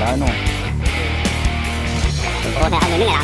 แล้วหนาะโอ้ยเอาเงินนี่เหรอ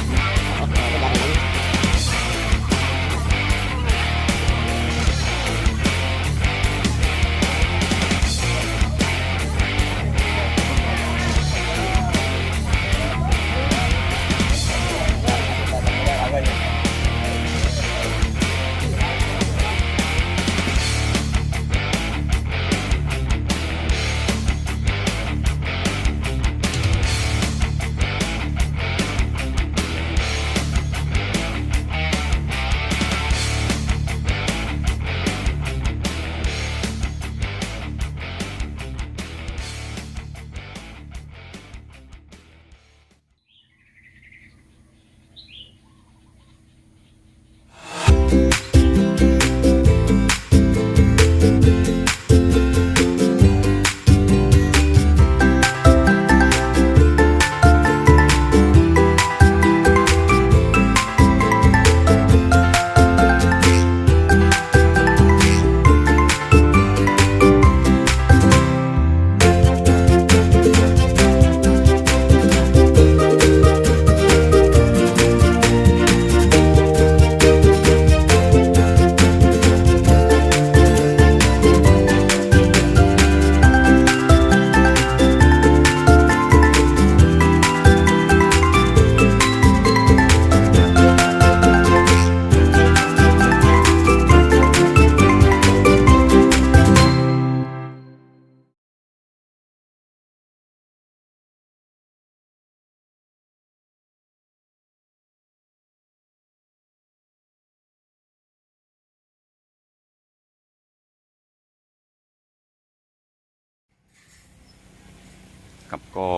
ก็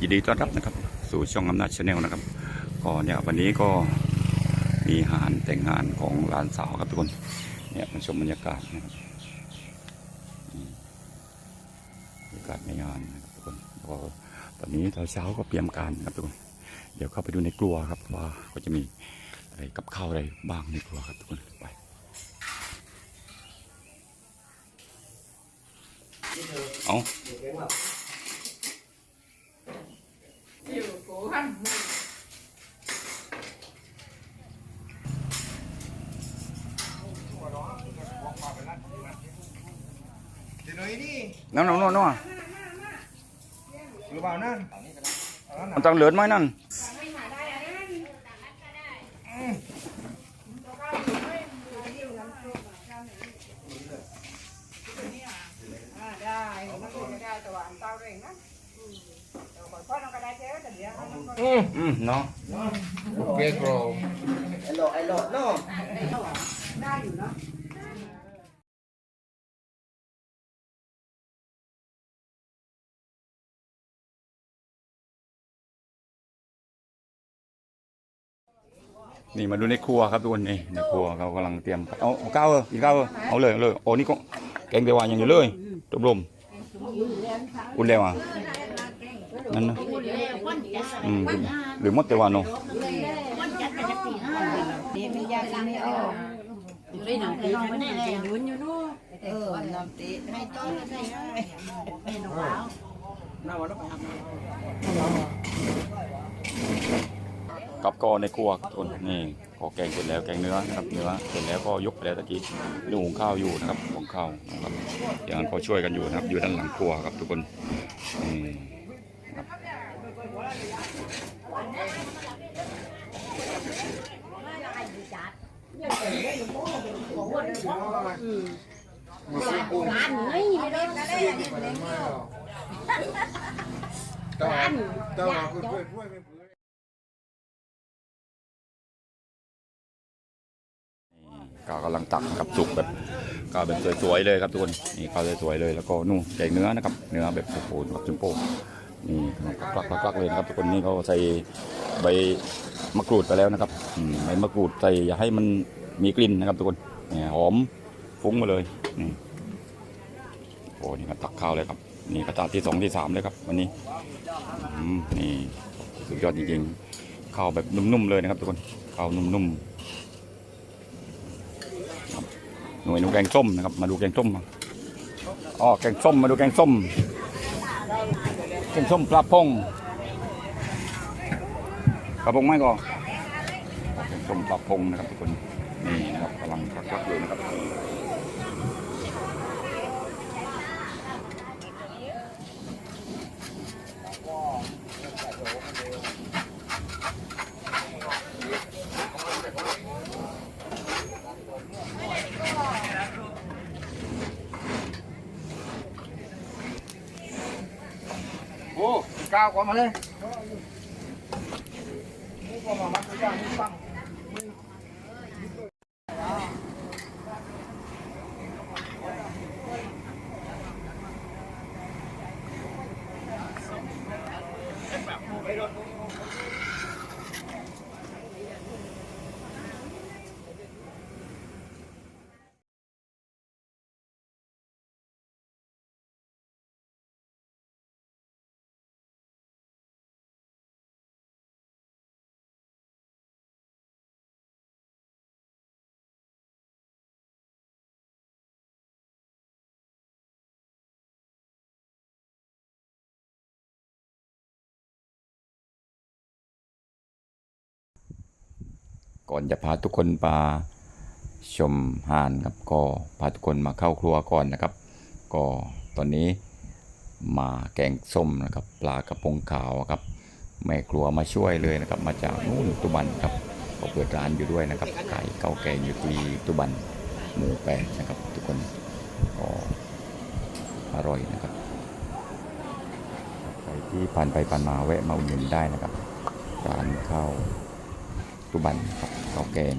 ยินดีต้อนรับนะครับ สู่ช่องอำนาจชาแนลนะครับก็เนี่ยวันนี้ก็มีงานแต่งงานของหลานสาวครับทุกคนเนี่ยมาชมบรรยากาศนะครับบรรยากาศในงานนะครับทุกคนก็ตอนนี้ตอนเช้าก็เตรียมการนะครับทุกคนเดี๋ยวเข้าไปดูในครัวครับว่าก็จะมีอะไรกับข้าวอะไรบ้างในครัวครับทุกคนไปเอา น้ำน้ำน้ำน้ำ cứ vào นั่นมันต้องเหลือไหมนั่นได้มันก็ได้แต่ว่าอันเต้าเร่งนะแต่ก่ออเก็ได้เท่แต่เดี๋ยก็อืม นี่มาดูในครัวครับทุกคนนี่ในครัวเขากำลังเตรียมเอาเอาข้าวเออกินข้าวเออเอาเลยเอาเลยโอ้นี่ก็แกงเดียววานอย่างเดียวเลยตบลมอุ่นแล้วอะนั่นนะอืมหรือมดแต่วานเนาะดีไม่ยากไม่ออก đây là cái nó này này muốn như nó เกับก็ในครัวทุกคนนี่พอแกงเสร็จแล้วแกงเนื้อนะครับเนื้อเสร็จแล้วก็ยกไปแล้วตะกี้ดูหุงข้าวอยู่นะครับหุงข้าวนะครับอย่างนั้นก็ช่วยกันอยู่นะครับ อยู่ด้านหลังครัวครับทุกคนนี่ครับ ăn ấy như đó Tao vào, tao vào, quên, quên, quên, quên. ก็ กำลังตักนะครับสุกแบบก็แบบสวยๆเลยครับทุกคนนี่ก็สวยๆเลยแล้วก็นู่นแกงเนื้อนะครับเนื้อแบบโอ้โหแบบจุ่มโป้นี่กลักกลักๆเลยนะครับทุกคนนี่เขาใส่ใบมะกรูดไปแล้วนะครับใบมะกรูดใส่อย่าให้มันมีกลิ่นนะครับทุกคนนี่หอมฟุ้งมาเลยนี่โอ้นี่ก็ตักข้าวเลยครับนี่กระจาที่สองที่สามเลยครับวันนี้นี่สุดยอดจริงๆข้าวแบบนุ่มๆเลยนะครับทุกคนข้าวนุ่มๆ หน่วยหนูแกงส้มนะครับ มาดูแกงส้มอ๋อแกงส้มมาดูแกงส้มแกงส้มปลาพงปลาพงไหมก่อนแกงส้มปลาพงนะครับทุกคนนี่นะครับกำลังพักๆเลยนะครับาวกว่ามาเลย ก่อนจะพาทุกคนมาชมหานครับก็พาทุกคนมาเข้าครัวก่อนนะครับ ก็ตอนนี้มาแกงส้มนะครับ ปลากระพงขาวครับแม่ครัวมาช่วยเลยนะครับ มาจากนู่นตุบันครับก็เปิดร้านอยู่ด้วยนะครับขายเก่าแก่อยู่ที่ตุบันหมูแปดนะครับ ทุกคนก็อร่อยนะครับใครที่ผ่านไปผ่านมาแวะมาอุดหนุนได้นะครับร้านข้าว ตุบันครับข้าวแกง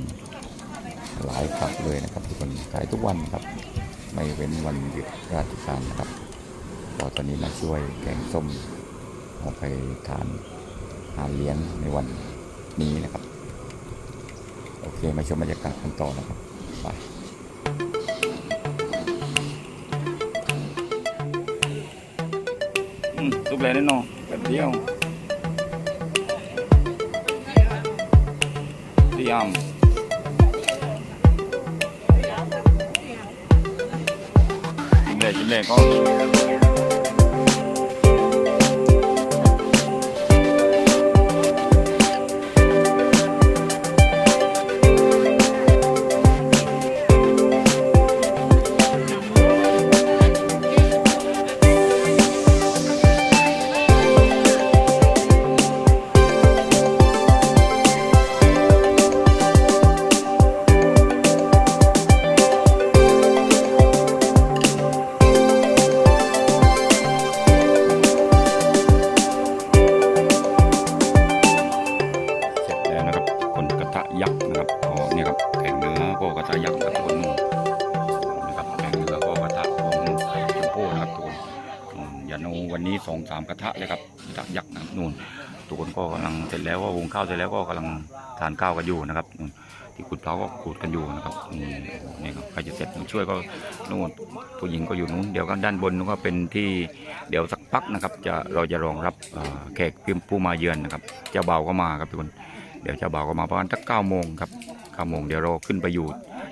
หลายฝักเลยนะครับ ทุกคนขายทุกวันครับ ไม่เว้นวันหยุดราชการนะครับก็ตอนนี้มาช่วยแกงส้มเอาไปทานหาเลี้ยงในวันนี้นะครับ โอเคมาชมบรรยากาศกันต่อนะครับไปตุกเลยแน่นอนแบบเดียว พยา ข้าวเสร็จแล้วก็กำลังทานข้าวกันอยู่นะครับ ที่ขุดเผาก็ขูดกันอยู่นะครับนี่ครับใครจะเสร็จช่วยก็นู่นผู้หญิงก็อยู่นู้นเดี๋ยวก็ด้านบนนู้นก็เป็นที่เดี๋ยวสักพักนะครับ จะเราจะรองรับแขกผู้มาเยือนนะครับเจ้าบ่าวก็มาครับทุกคนเดี๋ยวเจ้าบ่าวก็มาประมาณสักเก้าโมงครับเก้าโมงเดี๋ยวเราขึ้นไปอยู่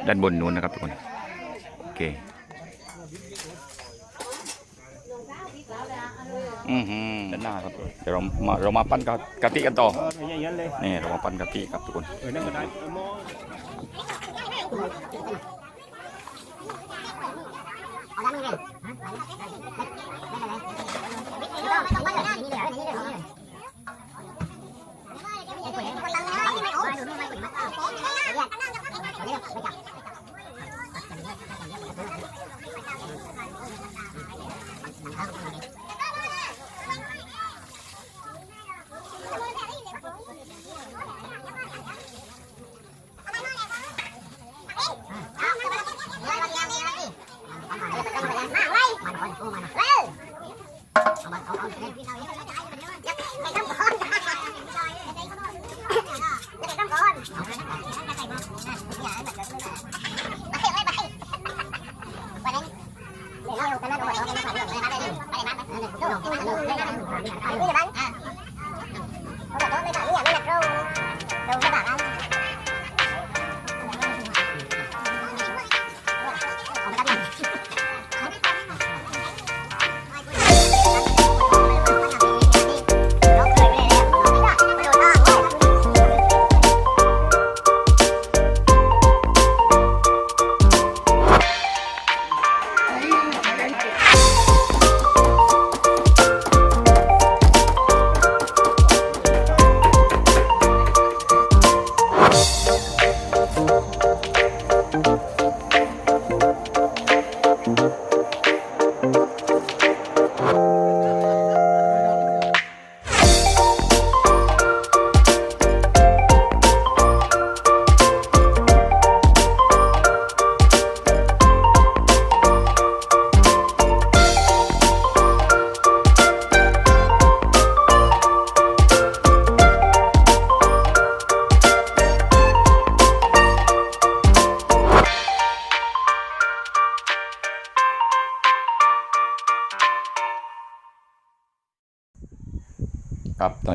ด้านบนนู้นนะครับทุกคนโอเค อือหือด้านหน้าครับเดี๋ยวเรามาเรามาปั้นกะกะทิกันต่ออย่างนั้นเลยนี่เรามาปั้นกะทิครับทุกคน เออ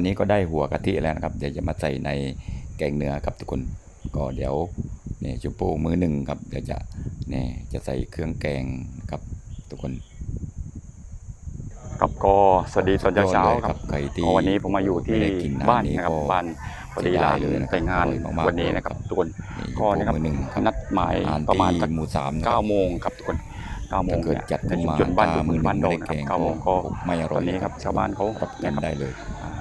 นนี้ก็ได้หัวกะทิแล้วนะครับ เดี๋ยวจะมาใส่ในแกงเนื้อครับทุกคน ก็เดี๋ยวเนี่ยจุโป้มือหนึ่งครับ เดี๋ยวจะเนี่ยจะใส่เครื่องแกงนะครับทุกคนครับก็สวัสดีตอนเช้าสุดยอดเลยๆครับใครที่ก็วันนี้ผมมาอยู่ที่ไม่ได้กินบ้านนี้นะครับก็บ้านพอดีเสียร้าดายนเลยนะครับแต่งงานอร่อยมากๆวันนี้นะครับเลยครับทุกคนนี่ก็นะครับมือหนึ่งครับนัดหมายอาหารประมาณที่สักหมู่สามนะคเก้ารับโมงครับทุกคนเก้าโมถ้างเกิดเนี่ยจัดขึ้นมาจนบ้านอยู่ถ้มือหบ้านนึ่งโดไม่นได้นะแกงครับเก้าโมงก็ไม่อร่อยวันนี้ครับชาวบ้านเขารับกันได้เลย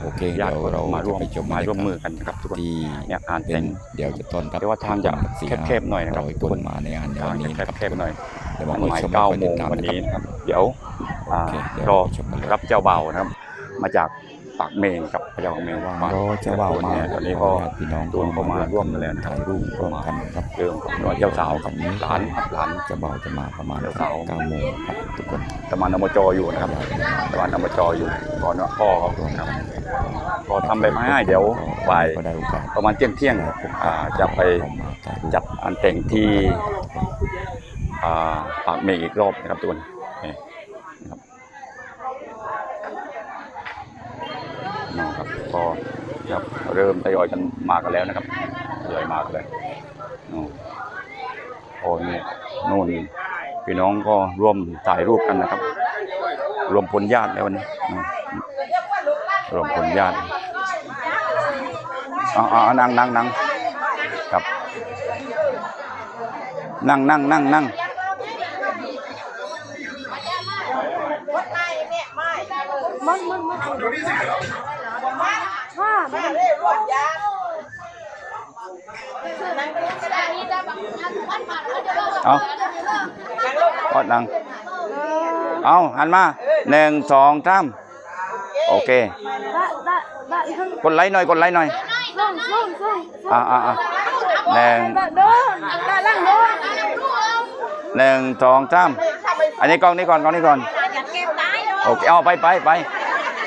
โอเคญาเดี๋ติยวเรามาร่วมจะไปชมมาร่วมบรมืรอยากาศกันนะครับทุกคนที่เนี่ยอ่านเป็แต่นงเดี๋ยวจะต้อนรับเรียกว่าทางจะสี่แคบๆหน่อยนะครับร้อยทุคกคนนมาในงานในวันนี้ทางนะจะครับแคบๆหน่อยเดี๋ยวมานัดคอยหมายชมเก้าคอยโมติดงตามวันนะคนี้รับนะครับ เดี๋ยวอ่าโอเคเดี๋ยวรอชมกันเลย รับเจ้าเบ่าวนะครับ มาจาก ปากเมงกับพระเจ้าของเมงว่างรอเจ้าบ่าวมาเนี่ยตอนนี้ก็ญาติพี่น้องโดนเข้ามาร่วมกันแล้วนะครับถ่ายรูปร่วมกันครับเรื่องของเจ้าสาวกับหลานครับหลานเจ้าบ่าวจะมาประมาณเจ้าสาวเก้าโมงครับทุกคนตะมันอมจออยู่นะครับตะมันอมจออยู่ก่อนว่าพ่อเขาร่วมคกัรับนก็ทำไปไม่ให้เดี๋ยวบ่ายก็ได้โอกาสประมาณเที่ยงเที่ยงๆอ่าจะไปเข้ามาถ่ายรูปจัดอันแต่งที่อ่าปากเมฆอีกรอบนะครับทุกคนนี่นะครับ นะครับก็ครับเริ่มทยอยกันมากันแล้วนะครับทยอยมากันเลยนู่นโอ้นี่นู่นพี่น้องก็ร่วมถ่ายรูปกันนะครับ รวมพลญาติแล้ววันนี้รวมพลญาติอ๋อนั่งนั่งนั่งครับ นั่งนั่งนั่งนั่ง เอาก็นั่งเอาหันมาหนึ่งสองสามโอเค กดไลค์หน่อย กดไลค์หน่อยอ่าอ่าอ่าหนึ่งหนึ่งสองสามอันนี้กล้องนี้ก่อนกล้องนี้ก่อน โอเค เอาไปไปไป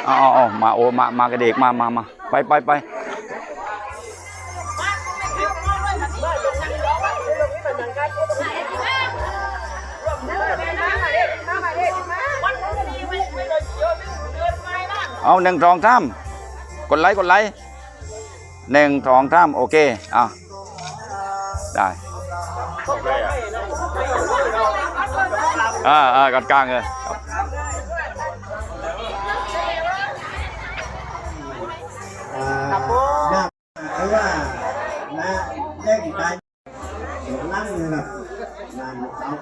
อาเอาเอามาโอมา มากระเดกมามามา ไปไปไปเอาหนึ่งสองสามกดไลค์กดไลค์หนึ่งสองสามโอเคอะได้อ่าอ่ากดกลางเลย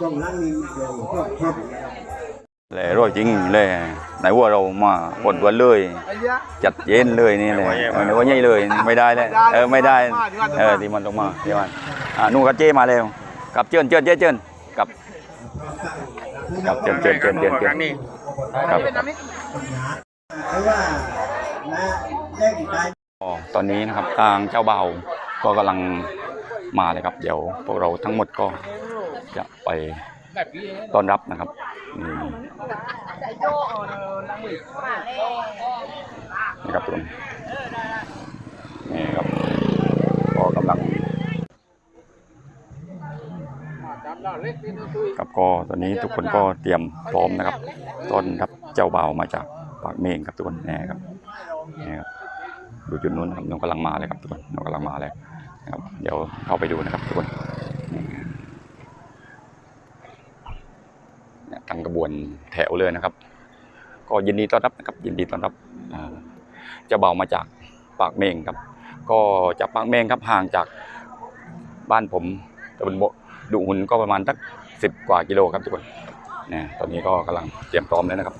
เอาตรงลังนี้เดี๋ยรบครบเลยรวยจริงเลยไหนว่าเรามาปนวันเลย จัดเย็นเลยนี่เลยเออนึกว่าใหญ่เลยไม่ได้เลยเออไม่ได้เออที่มันลงมาที่มันอ่านู่นกับเจมาแล้วกับเจิ้นเจิ้นเจเจินกับกับเจิ้นเจิ้นเจิ้นเจิ้นเจินครับไอ้นกตายอ๋อตอนนี้นะครับทางเจ้าเบาก็กำลังมาเลยครับ เดี๋ยวพวกเราทั้งหมดก็ จะไปต้อนรับนะครับนี่นี่ครับทุกคนนี่ครับก็กำลังครับก็ตอนนี้ทุกคนก็เตรียมพร้อมนะครับ ต้อนรับเจ้าบ่าวมาจากปากเมงครับทุกคนนี่ครับนี่ครับดูจุดนู้นนะครับน้องกำลังมาเลยครับทุกคนน้องกำลังมาเลยนะครับ เดี๋ยวเข้าไปดูนะครับทุกคน ทั้งกระบวนแถวเลยนะครับ ก็ยินดีต้อนรับนะครับยินดีต้อนรับเจ้าเบามาจากปากเมงครับ ก็จากปากเมงครับห่างจากบ้านผมตะบนโบดุหุ่นก็ประมาณสักสิบกว่ากิโลครับทุกคนเนี่ยตอนนี้ก็กำลังเตรียมพร้อมแล้วนะครับ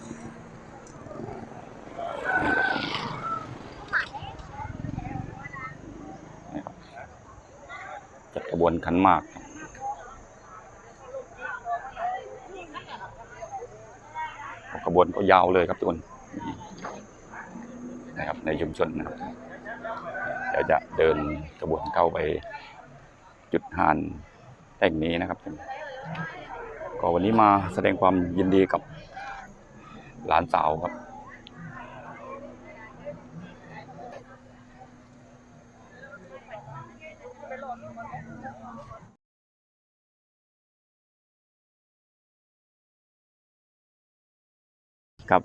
จัดกระบวนขันมากครั บกระบวนก็ยาวเลยครับทุกคนนะครับในชุมชนนะครับเดี๋ยวจะเดินกระบวนเข้าไปจุดหานแห่งนี้นะครับก็วันนี้มาแสดงความยินดีกับหลานสาวครับ ครับ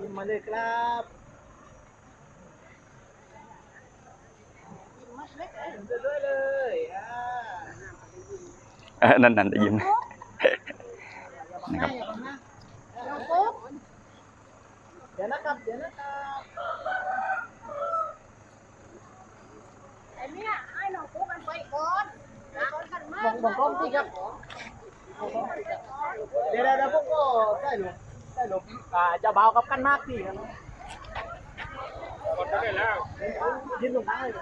ยิ้มมาเลยครับยิ้มมาเลยเลยอ่านั่นนั่นจะยิ้มนะ อนกันมาบอกบอกกล้องสิครับเดี๋ยวเดี๋ยวเดี๋ยวพวกก็ได้หลบได้หลบอ่าจะเบากับกันมากสิครับคนได้แล้วยืนตรงนั้นเลย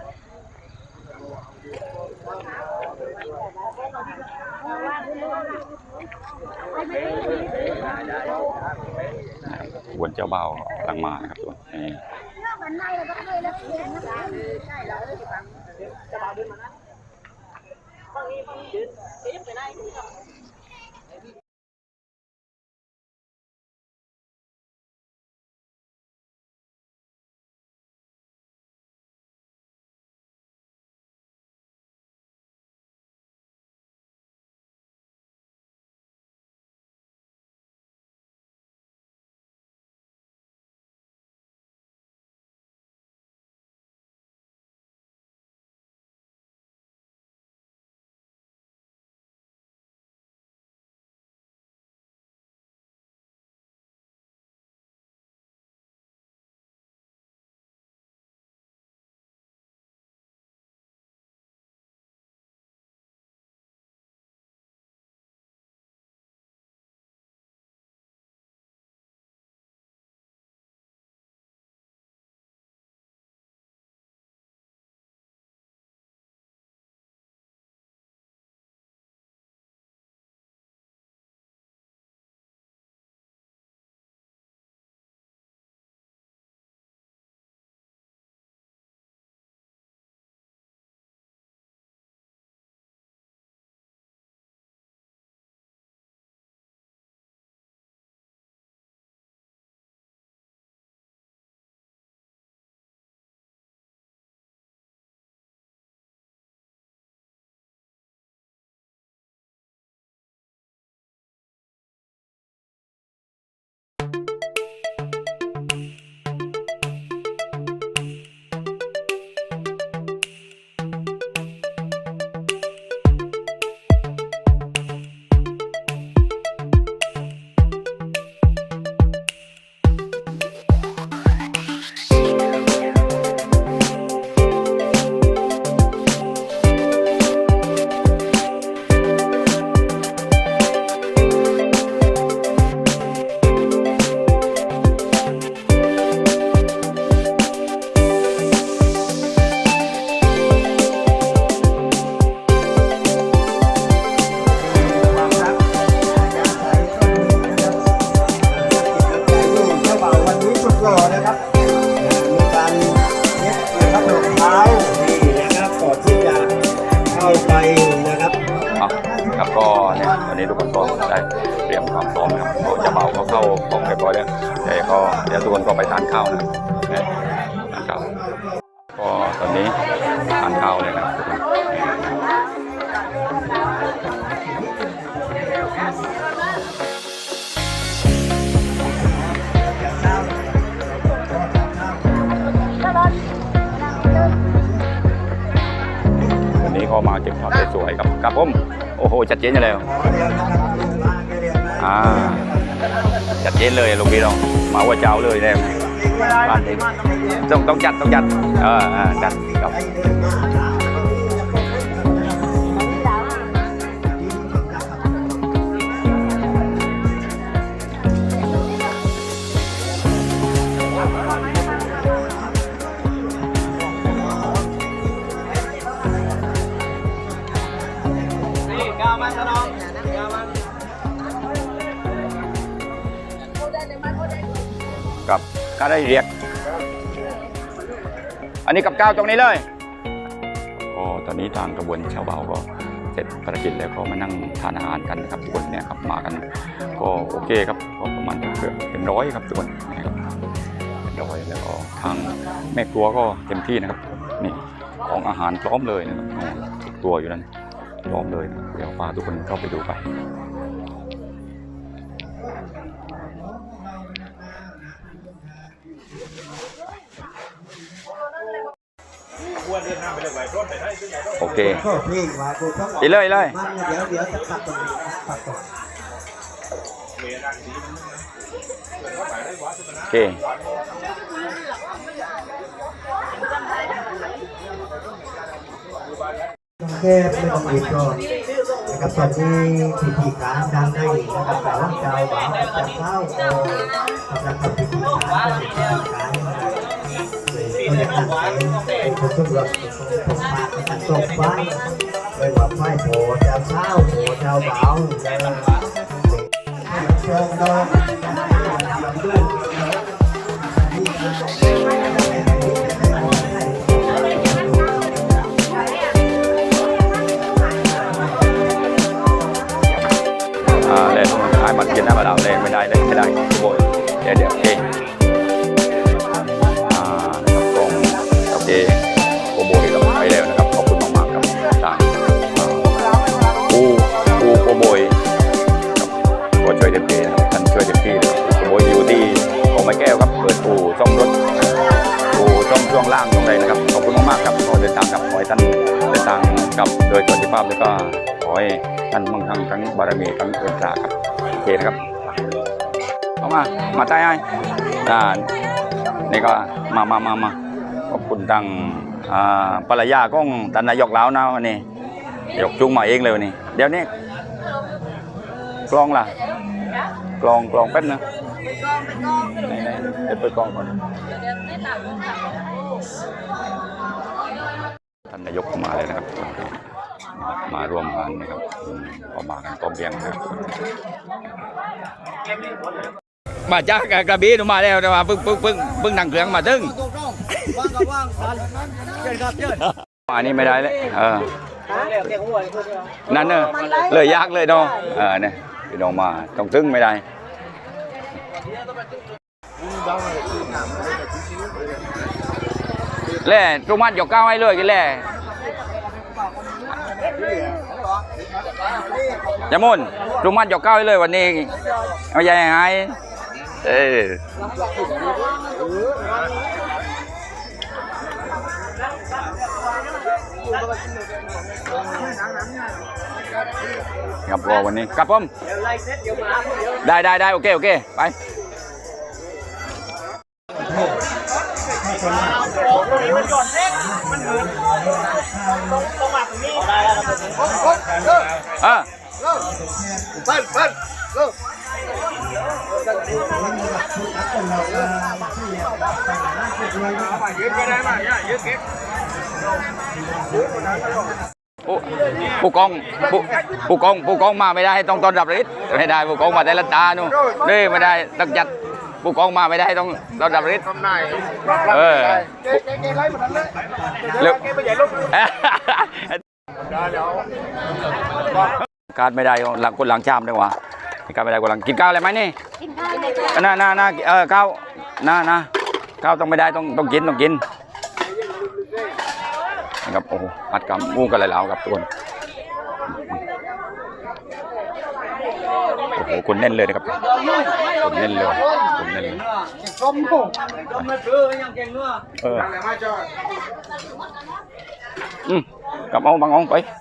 ขบวนเจ้าบ่าวกำลังมานะครับทุกคนนี่มันไม่แล้วก็ไม่แล้วเห็น นะใช่แล้ว เดี๋ยวทุกคนก็ไปทานข้าวนะครับก็ตอนนี้ทานข้าวเลยนะครับทุกคนวันนี้ก็มาเก็บช็อตสวยกับครับผม โอ้โห จัดเจนอยู่แล้วอ่า จัดเจนเลยลูกพี่เรามาว่าเจ้าเลยเนี่ยบ้านเองต้องต้องจัดต้องจัดเอออ่าจัดครับ ก็ได้เรียก อันนี้กับก้าวตรงนี้เลยก็ตอนนี้ทางกระบวนชาวเบาก็เสร็จภารกิจแล้วก็มานั่งทานอาหารกันนะครับทุกคนเนี่ยครับมากัน ก็โอเคครับก็ประมาณเกือบเป็นร้อยครับทุกคนนะครับเป็นร้อยแล้วก็ทางแม่ครัวก็เต็มที่นะครับนี่ของอาหารพร้อมเลยนะครับโอ้ทุกตัวอยู่นั้นพร้อมเลยเดี๋ยวพาทุกคนเข้าไปดูไป โอเคก็พี่ว่ากูต้องอีเลยเลยมันเดี๋ยวเดี๋ยวจะตัดตรงนี้ตัดตรงนี้โอเคต้องแก้ไม่ต้องรีบร้อนนะครับตอนนี้พิธีการดังได้นะครับแต่ว่าเจ้าบ่าวจะเข้าโตกำลังทำพิธีการก็เป็นพิธีการนะครับก็จะตั้งใจเป็นคนทุกข์ผมพาไป ตั้งตกไฟไม่ว่าไฟโผเจ้าเช้าโผเจ้าบ่าวเจ้าเชิญดอกลำดูที่อ่าเล่นขายบัตรเย็นหน้าบัตรดาวเล่นไม่ได้เล่นไม่ได้โวยเดี๋ยวเดี๋ยวโอเคอ่า ใดนะครับ ขอบคุณมากๆครับขอเดินทางกับขอให้ท่านเดินทางกลับโดยสวัสดิภาพแล้วก็ขอให้ท่านมั่งคั่งทั้งบารมีทั้งเอิญตราครับโอเคนะครับเอามามาใต้ให้อ่านี่ก็มามามามาขอบคุณทางอ่าภรรยาของท่านนายกแล้วนะวันนี้ยกจุงมาเองเลยวันนี้ เดี๋ยวนี้กลองล่ะกลองกลองแป๊บนะไหนไหนเดี๋ยวเปิดกลองก่อน ท่านนายกมาเลยนะครับ มาร่วมงานนะครับอืมก็มากันพร้อมเพรียงนะครับมาจากกระบี่หนูมาแล้วแต่ว่าเพิ่งเพิ่งเพิ่งเพิ่งนั่งเครื่องมาถึงมานี่ไม่ได้เลยเออนั่นเนอะเลยยากเลยเนาะเออเนี่ยพี่น้องมาต้องถึงไม่ได้ แล่ตรงมันยกก้าวให้เลยกันแล่ยามุนตรงมันยกก้าวให้เลยวันนี้เอาใหญ่หายเออครับก็วันนี้ครับผมได้ได้ได้โอเค โอเค ไป เออผู้ผู้กองผู้ผู้กองผู้กองมาไม่ได้ต้องต้อนรับฤทธิ์ไม่ได้ผู้กองมาแต่ละตานู่นนี่ไม่ได้ต้องจัด ผู้กองมาไม่ได้ต้องต้อนรับฤทธิ์เออเร็วการไม่ได้หลังคนหลังชามด้วยวะการไม่ได้คนหลังกินข้าวอะไรไหมนี่กินข้าวเลยน่าน่าน่าเออข้าวน่าน่าข้าวต้องไม่ได้ต้องต้องกินต้องกินนะครับโอ้โหอัดกำมูกันเลยแล้วครับทุกคนโอ้โหคนแน่นเลยนะครับคนแน่นเลย คนแน่นเลยเอออืมกลับเอาบางเอาไปได้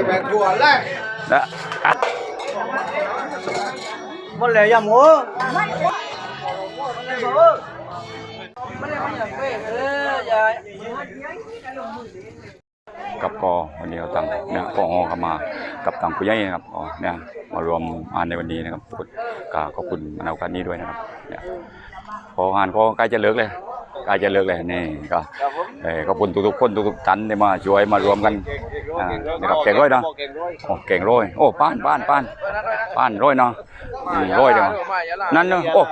แต่แบ่งถั่วแรกนะอะหมดแล้วยำหัวกับกอวันนี้เราตั้งเนี่ยกอเข้ามากับต่างผู้ใหญ่นะครับอ๋อเนี่ยมารวมงานในวันนี้นะครับทุกคนก็ขอบคุณในโอกาสนี้ด้วยนะครับเนี่ยพองานก็ใกล้จะเลิกเลย ใกล้จะเลิกเลยนี่ก็เอ่อขอบคุณทุกๆคนทุกๆท่านที่มาช่วยมารวมกันอ่านะครับเก่งร้อยเนาะโอ้เก่งร้อยโอ้ป้านป้านป้านป้านร้อยเนาะอืมร้อยเดียวนั่นเนาะโอ้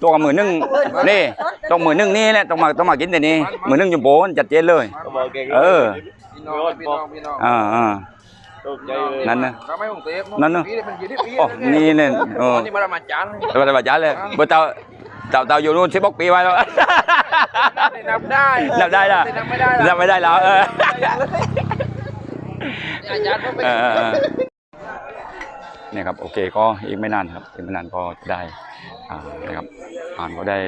ตัวกับมือนึ่งนี่ต้องมือนึ่งนี่แหละต้องมาต้องมากินแต่นี้มือนึ่งจุ่มโบนจัดเจนเลย เออพี่น้องพี่น้องพี่น้องอ่าอ่า นั่นนะเราไม่ต้องเตะนั่นเนอะปีมันยี่สิบปีโอ้นี่เนี่ยเออ นี่มาละมาจานแต่ว่าแต่ว่าจ้าเลยเบอร์เตา เตาเตาอยู่นู่นสิบกปีไว้แล้วนับได้นับได้ละนับไม่ได้นับไม่ได้แล้วเอออาจารย์ก็ไม่เออเออเออเนี่ยครับโอเคก็อีกไม่นานครับอีกไม่นานก็จะได้อ่านะครับอ่านก็ได้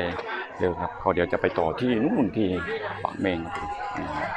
เร็วครับเขาเดี๋ยวจะไปต่อที่นู่นที่ปากเมงครับนะครับ